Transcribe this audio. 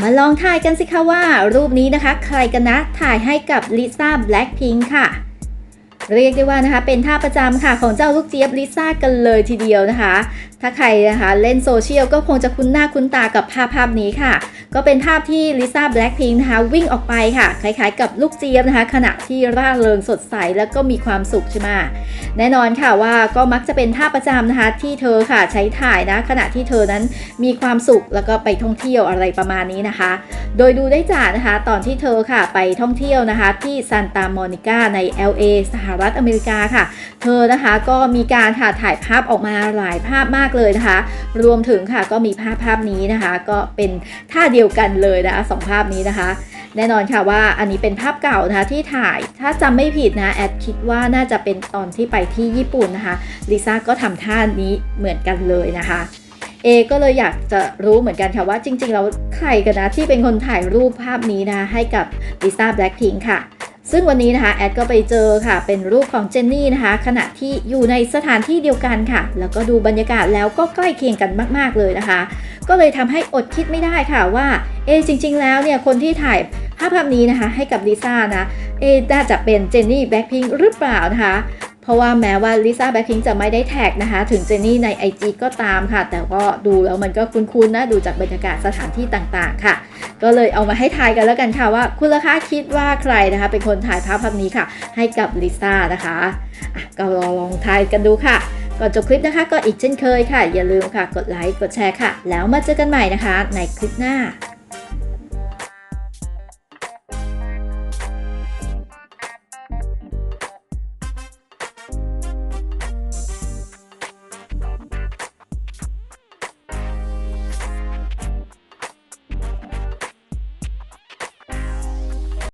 มาลองถ่ายกันสิคะว่า รูปนี้นะคะ ใครกันนะถ่ายให้กับลิซ่าแบล็คพิงค่ะ เรียกได้ว่านะคะ เป็นท่าประจำค่ะของเจ้าลูกเจี๊ยบลิซ่ากันเลยทีเดียวนะคะ ถ้าใครนะคะเล่นโซเชียลก็คงจะคุ้นหน้าคุ้นตากับภาพภาพนี้ค่ะ ก็เป็นภาพที่ลิซ่าแบล็ k พิงนะคะวิ่งออกไปค่ะ คล้ายๆกับลูกเจี๊ยบนะคะ ขณะที่ร่าเริงสดใสแล้วก็มีความสุขใช่ไหมแน่นอนค่ะว่าก็มักจะเป็นท่าประจำนะคะที่เธอค่ะใช้ถ่ายนะขณะที่เธอนั้นมีความสุขแล้วก็ไปท่องเที่ยวอะไรประมาณนี้นะคะ โดยดูได้จากนะคะตอนที่เธอค่ะไปท่องเที่ยวนะคะที่ซานตาโมนิกาใน LA สหรัฐอเมริกาค่ะ เธอนะคะก็มีการค่ะถ่ายภาพออกมาหลายภาพมากเลยนะคะ รวมถึงค่ะก็มีภาพภาพนี้นะคะ ก็เป็นท่าเดียวกันเลยนะคะสองภาพนี้นะคะ แน่นอนค่ะว่าอันนี้เป็นภาพเก่านะคะที่ถ่ายถ้าจำไม่ผิดนะแอดคิดว่าน่าจะเป็นตอนที่ไปที่ญี่ปุ่นนะคะลิซ่าก็ทำท่านี้เหมือนกันเลยนะคะเอก็เลยอยากจะรู้เหมือนกันค่ะว่าจริงๆแล้วใครกันนะที่เป็นคนถ่ายรูปภาพนี้นะให้กับลิซ่าแบล็ k พิงค่ะ ซึ่งวันนี้นะคะแอดก็ไปเจอค่ะ เป็นรูปของเจนนี่นะคะ ขณะที่อยู่ในสถานที่เดียวกันค่ะ แล้วก็ดูบรรยากาศแล้วก็ใกล้เคียงกันมากๆเลยนะคะ ก็เลยทำให้อดคิดไม่ได้ค่ะว่าเอจริง ๆ แล้วเนี่ยคนที่ถ่ายภาพภาพนี้นะคะให้กับลิซ่านะเอะน่าจะเป็นเจนนี่แบล็ k พิงหรือเปล่านะคะเพราะว่าแม้ว่าลิซ่าแบล็ k พิงจะไม่ได้แท็กนะคะ ถึงเจนนี่ใน IG ก็ตามค่ะ แต่ก็ดูแล้วมันก็คุ้นๆนะ ดูจากบรรยากาศสถานที่ต่างๆ ค่ะ ก็เลยเอามาให้ทายกันแล้วกันค่ะว่า คุณราคาคิดว่าใครนะคะ เป็นคนถ่ายภาพภาพนี้ค่ะ ให้กับลิซ่านะคะอะก็ลองทายกันดูค่ะ ก่อนจบคลิปนะคะ ก็อีกเช่นเคยค่ะ อย่าลืมค่ะ กดไลค์ กดแชร์ค่ะ แล้วมาเจอกันใหม่นะคะ ในคลิปหน้า